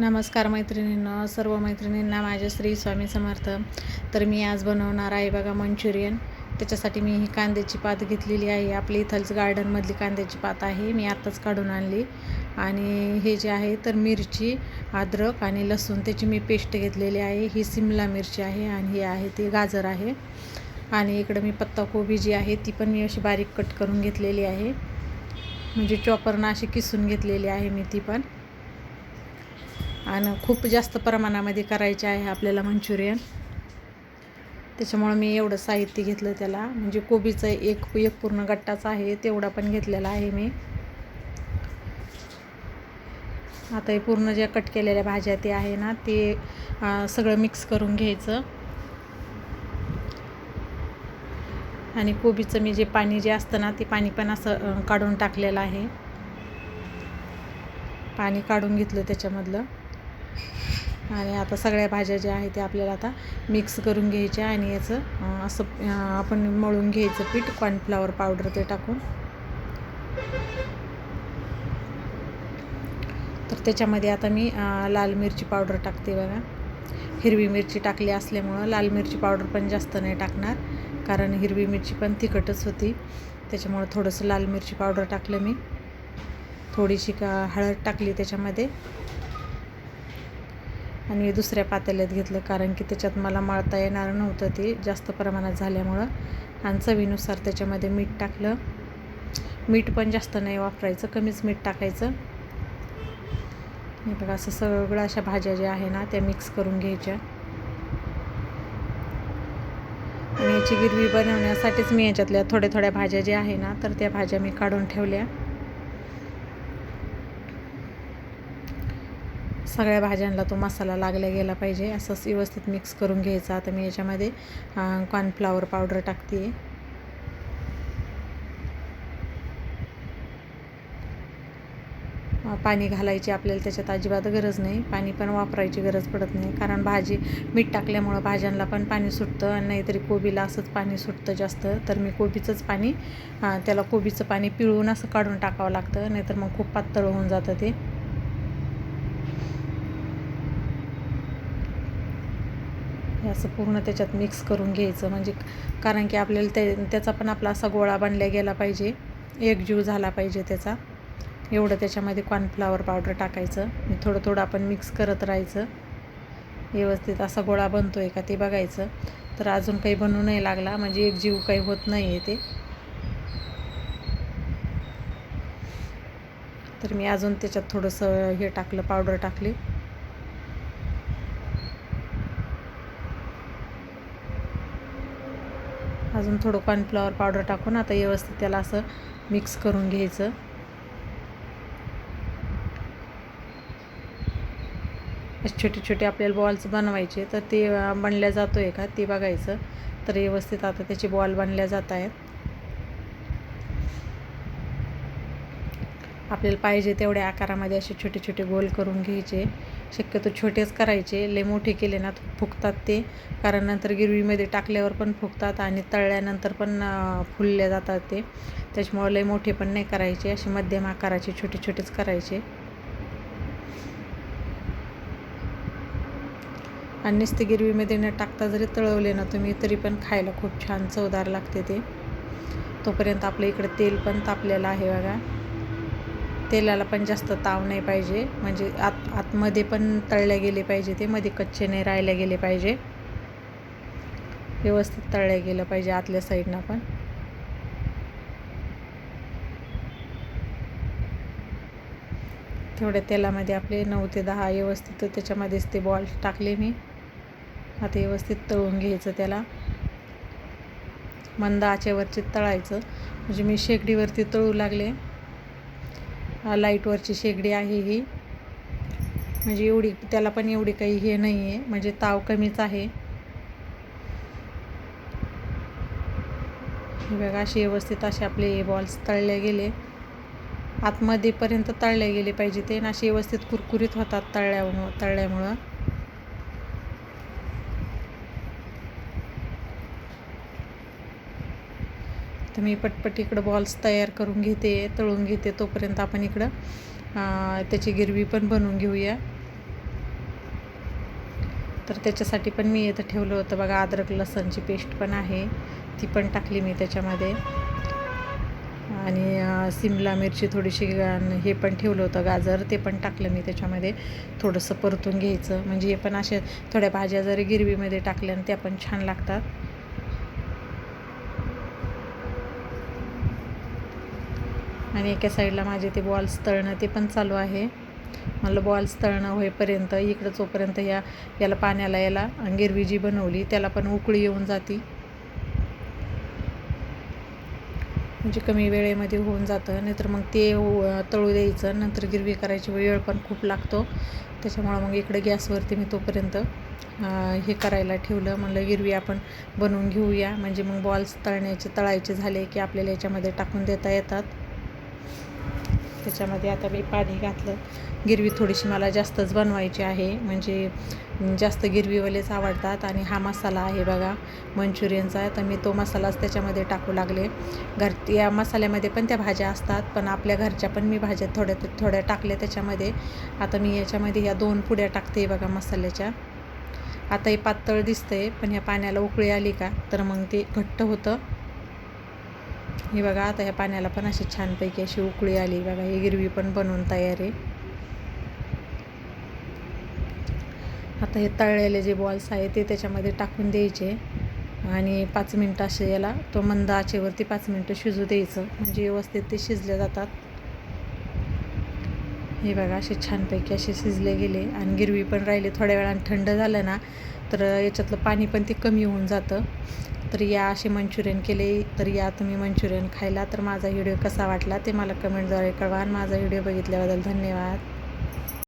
नमस्कार मैत्रिणींना सर्व मैत्रिणींना माझ्या श्री स्वामी समर्थ. तर मी आज बनवणार आहे बघा मंचुरियन. त्याच्यासाठी मी ही कांद्याची पात घेतलेली आहे. आपली इथलच गार्डनमधली कांद्याची पात आहे. मी आत्ताच काढून आणली. आणि हे जे आहे तर मिरची अद्रक आणि लसूण त्याची मी पेस्ट घेतलेली आहे. ही सिमला मिरची आहे आणि ही आहे ती गाजर आहे. आणि इकडं मी पत्ताकोबी जी आहे ती पण मी अशी बारीक कट करून घेतलेली आहे. म्हणजे चॉपरनं अशी किसून घेतलेली आहे मी ती पण. आणि खूप जास्त प्रमाणामध्ये करायचे आहे आपल्याला मंचुरियन. त्याच्यामुळं मी एवढं साहित्य घेतलं त्याला. म्हणजे कोबीचं एक एक पूर्ण गट्टाचा आहे तेवढा पण घेतलेला आहे मी. आता हे पूर्ण ज्या कट केलेल्या भाज्या ते आहे ना ते सगळं मिक्स करून घ्यायचं. आणि कोबीचं मी जे पाणी जे असतं ना ते पाणी पण असं काढून टाकलेलं आहे. पाणी काढून घेतलं त्याच्यामधलं. आणि आता सगळ्या भाज्या ज्या आहेत त्या आपल्याला आता मिक्स करून घ्यायच्या आणि याचं असं आपण मळून घ्यायचं पीठ कॉर्नफ्लावर पावडर ते टाकून. तर त्याच्यामध्ये आता मी लाल मिरची पावडर टाकते बघा. हिरवी मिरची टाकली असल्यामुळं लाल मिरची पावडर पण जास्त नाही टाकणार कारण हिरवी मिरची पण तिखटच होती. त्याच्यामुळं थोडंसं लाल मिरची पावडर टाकलं मी. थोडीशी का हळद टाकली त्याच्यामध्ये. आणि दुसऱ्या पातेल्यात घेतलं कारण की त्याच्यात मला मळता येणार नव्हतं ते जास्त प्रमाणात झाल्यामुळं. आणि चवीनुसार त्याच्यामध्ये मीठ टाकलं. मीठ पण जास्त नाही वापरायचं कमीच मीठ टाकायचं. हे बघा असं सगळं अशा भाज्या ज्या आहे ना त्या मिक्स करून घ्यायच्या. आणि याची गिरवी बनवण्यासाठीच मी याच्यातल्या थोड्या थोड्या भाज्या ज्या आहे ना तर त्या भाज्या मी काढून ठेवल्या. सगळ्या भाज्यांना तो मसाला लागला गेला पाहिजे. असंच व्यवस्थित मिक्स करून घ्यायचा. आता मी याच्यामध्ये कॉर्नफ्लावर पावडर टाकते. पाणी घालायची आपल्याला त्याच्यात अजिबात गरज नाही. पाणी पण वापरायची गरज पडत नाही. कारण भाजी मीठ टाकल्यामुळं भाज्यांना पण पाणी सुटतं. आणि नाहीतरी कोबीला असंच पाणी सुटतं जास्त. तर मी कोबीचंच पाणी त्याला कोबीचं पाणी पिळून असं काढून टाकावं लागतं. नाहीतर मग खूप पातळ होऊन जातं ते. हे असं पूर्ण त्याच्यात मिक्स करून घ्यायचं. म्हणजे कारण की आपल्याला ते त्याचा पण आपला असा गोळा बनल्या गेला पाहिजे. एकजीव झाला पाहिजे त्याचा. एवढं त्याच्यामध्ये कॉर्नफ्लावर पावडर टाकायचं. थोडं थोडं आपण मिक्स करत राहायचं. व्यवस्थित असा गोळा बनतो आहे का ते बघायचं. तर अजून काही बनू नाही लागला. म्हणजे एक जीव काही होत नाही आहे ते. तर मी अजून त्याच्यात थोडंसं हे टाकलं पावडर टाकली. अजून थोडं कॉर्नफ्लॉवर पावडर टाकून आता व्यवस्थित त्याला असं मिक्स करून घ्यायचं. छोटे छोटे आपल्याला बॉल्स बनवायचे तर ते बनल्या जातो आहे का ते बघायचं. तर व्यवस्थित आता त्याचे बॉल बनल्या जात आहेत. आपल्याला पाहिजे तेवढ्या आकारामध्ये असे छोटे छोटे गोल करून घ्यायचे. शक्यतो छोटेच करायचे. लय मोठे केले ना फुगतात ते. कारण नंतर गिरवीमध्ये टाकल्यावर पण फुगतात आणि तळल्यानंतर पण फुलले जातात ते. त्याच्यामुळे लय मोठे पण नाही करायचे. असे मध्यम आकाराचे छोटे छोटेच करायचे. आणि नुसते गिरवीमध्ये न टाकता जरी तळवले ना तुम्ही तरी पण खायला खूप छान चवदार लागते ते. तोपर्यंत आपल्या इकडं तेल पण तापलेलं आहे बघा. तेलाला पण जास्त ताव नाही पाहिजे. म्हणजे आत आतमध्ये पण तळले गेले पाहिजे ते मध्ये कच्चे नाही राहिले गेले पाहिजे. व्यवस्थित तळले गेलं पाहिजे आतल्या साईडनं पण. तेवढ्या तेलामध्ये आपले नऊ ते दहा व्यवस्थित त्याच्यामध्येच ते बॉल टाकले मी. आता व्यवस्थित तळून घ्यायचं त्याला. मंद आचेवरचे तळायचं. म्हणजे मी शेगडीवरती तळू लागले. लाईटवरची शेगडी आहे ही. म्हणजे एवढी त्याला पण एवढी काही हे नाही आहे म्हणजे ताव कमीच आहे. बघा असे व्यवस्थित असे आपले बॉल्स तळले गेले. आतमध्येपर्यंत तळले गेले पाहिजे ते. ना असे व्यवस्थित कुरकुरीत होतात तळल्यामुळं तळल्यामुळं. तर मी पटपट इकडं बॉल्स तयार करून घेते तळून घेते तोपर्यंत आपण इकडं त्याची गिरवी पण बनवून घेऊया. तर त्याच्यासाठी पण मी इथं ठेवलं होतं बघा अद्रक लसणची पेस्ट पण आहे ती पण टाकली मी त्याच्यामध्ये. आणि सिमला मिरची थोडीशी हे पण ठेवलं होतं गाजर ते पण टाकलं मी त्याच्यामध्ये. थोडंसं परतून घ्यायचं म्हणजे हे पण असे थोड्या भाज्या जरी गिरवीमध्ये टाकल्या त्या पण छान लागतात. आणि एका साईडला माझे ते बॉल्स तळणं ते पण चालू आहे. मला बॉल्स तळणं होईपर्यंत इकडं जोपर्यंत या याला पाण्याला याला गिरवी जी बनवली त्याला पण उकळी येऊन जाती. म्हणजे कमी वेळेमध्ये होऊन जातं नाहीतर मग ते तळू द्यायचं नंतर गिरवी करायची वेळ पण खूप लागतो. त्याच्यामुळं मग इकडे गॅसवरती मी तोपर्यंत हे करायला ठेवलं. म्हणलं गिरवी आपण बनवून घेऊया. म्हणजे मग बॉल्स तळण्याचे तळायचे झाले की आपल्याला याच्यामध्ये टाकून देता येतात. त्याच्यामध्ये आता मी पाणी घातलं. गिरवी थोडीशी मला जास्तच बनवायची आहे. म्हणजे जास्त गिरवीवालेच आवडतात आणि हा मसाला आहे बघा मंचुरियनचा. तर मी तो मसालाच त्याच्यामध्ये टाकू लागले. घर या मसाल्यामध्ये पण त्या भाज्या असतात पण आपल्या घरच्या पण मी भाज्या थोड्या थोड्या टाकल्या त्याच्यामध्ये. आता मी याच्यामध्ये ह्या दोन पुड्या टाकते बघा मसाल्याच्या. आता हे पातळ दिसतंय पण ह्या पाण्याला उकळी आली का तर मग ते घट्ट होतं. हे बघा आता ह्या पाण्याला पण अशी छानपैकी अशी उकळी आली. बघा ही गिरवी पण बनवून तयार आहे. आता हे तळलेले जे बॉल्स आहे ते त्याच्यामध्ये टाकून द्यायचे. आणि पाच मिनटं असे याला तो मंद आचेवरती पाच मिनटं शिजू द्यायचं. म्हणजे व्यवस्थित ते शिजले जातात. हे बघा असे छानपैकी असे शिजले गेले आणि गिरवी पण राहिले थोड्या वेळानं. थंड झालं ना तर याच्यातलं पाणी पण ते कमी होऊन जातं. तर या असे मंचुरियन केले तर या तुम्ही मंचुरियन खायला. तर माझा व्हिडिओ कसा वाटला ते मला कमेंटद्वारे कळवा आणि माझा व्हिडिओ बघितल्याबद्दल धन्यवाद.